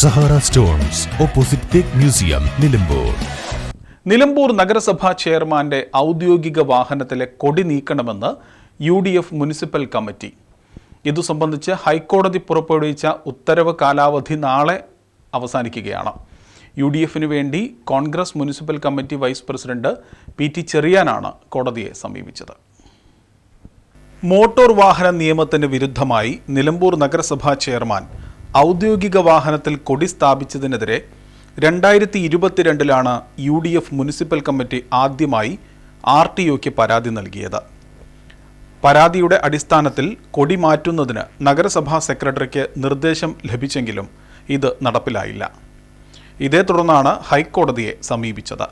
Sahara stones opposite തേക്ക് museum Nilambur. Nilambur നഗരസഭാ ചെയർമാന്റെ ഔദ്യോഗിക വാഹനത്തിലെ കൊടി നീക്കണമെന്ന് U D F municipal committee. ഇതു സംബന്ധിച്ച് ഹൈക്കോടതി പുറപ്പെടുവിച്ച ഉത്തരവ് കാലാവധി നാളെ അവസാനിക്കുകയാണ്. യു ഡി എഫിന് വേണ്ടി Congress municipal committee vice president P T ചെറിയാനാണ് കോടതിയെ സമീപിച്ചത്. മോട്ടോർ വാഹന നിയമത്തിന് വിരുദ്ധമായി നിലമ്പൂർ നഗരസഭാ ചെയർമാൻ ഔദ്യോഗിക വാഹനത്തിൽ കൊടി സ്ഥാപിച്ചതിനെതിരെ രണ്ടായിരത്തി ഇരുപത്തിരണ്ടിലാണ് U D F municipal committee ആദ്യമായി ആർ ടി ഒക്ക് പരാതി നൽകിയത്. പരാതിയുടെ അടിസ്ഥാനത്തിൽ കൊടി മാറ്റുന്നതിന് നഗരസഭാ സെക്രട്ടറിക്ക് നിർദ്ദേശം ലഭിച്ചെങ്കിലും ഇത് നടപ്പിലായില്ല. ഇതേ തുടർന്നാണ് ഹൈക്കോടതിയെ സമീപിച്ചത്.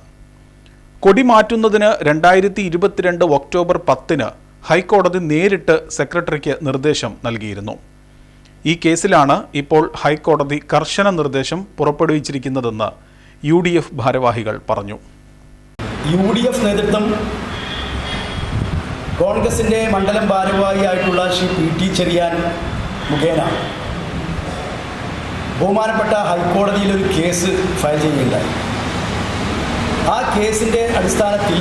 കൊടി മാറ്റുന്നതിന് രണ്ടായിരത്തി ഇരുപത്തിരണ്ട് ഒക്ടോബർ പത്തിന് ഹൈക്കോടതി നേരിട്ട് സെക്രട്ടറിക്ക് നിർദ്ദേശം നൽകിയിരുന്നു. ഈ കേസിലാണ് ഇപ്പോൾ ഹൈക്കോടതി കർശന നിർദ്ദേശം പുറപ്പെടുവിച്ചിരിക്കുന്നതെന്ന് യു ഡി എഫ് ഭാരവാഹികൾ പറഞ്ഞു. യു ഡി എഫ് നേതൃത്വം കോൺഗ്രസിന്റെ മണ്ഡലം ഭാരവാഹിയായിട്ടുള്ള ശ്രീ പി ടി ചെറിയാൻ മുഖേന ബഹുമാനപ്പെട്ട ഹൈക്കോടതിയിൽ ഒരു കേസ് ഫയൽ ചെയ്യുകയുണ്ടായി. ആ കേസിന്റെ അടിസ്ഥാനത്തിൽ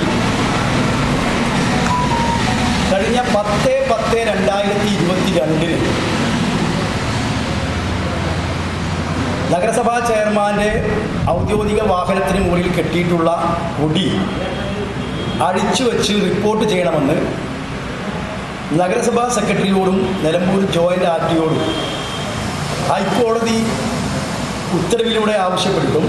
കഴിഞ്ഞ പത്ത് പത്ത് രണ്ടായിരത്തി ഇരുപത്തി രണ്ടിന് നഗരസഭാ ചെയർമാന്റെ ഔദ്യോഗിക വാഹനത്തിന് മുകളിൽ കെട്ടിയിട്ടുള്ള കൊടി അടിച്ചു വെച്ച് റിപ്പോർട്ട് ചെയ്യണമെന്ന് നഗരസഭാ സെക്രട്ടറിയോടും നിലമ്പൂർ ജോയിന്റ് ആർ ടിയോടും ഹൈക്കോടതി ഉത്തരവിലൂടെ ആവശ്യപ്പെട്ടിട്ടും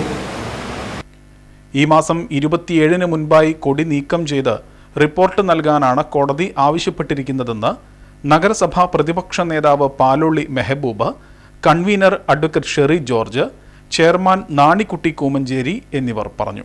ഈ മാസം ഇരുപത്തിയേഴിന് മുൻപായി കൊടി നീക്കം ചെയ്ത് റിപ്പോർട്ട് നൽകാനാണ് കോടതി ആവശ്യപ്പെട്ടിരിക്കുന്നതെന്ന് നഗരസഭാ പ്രതിപക്ഷ നേതാവ് Paloli Mehboob convener advocate Sheri George chairman Nanikkutty Koomancheri എന്നിവർ പറഞ്ഞു.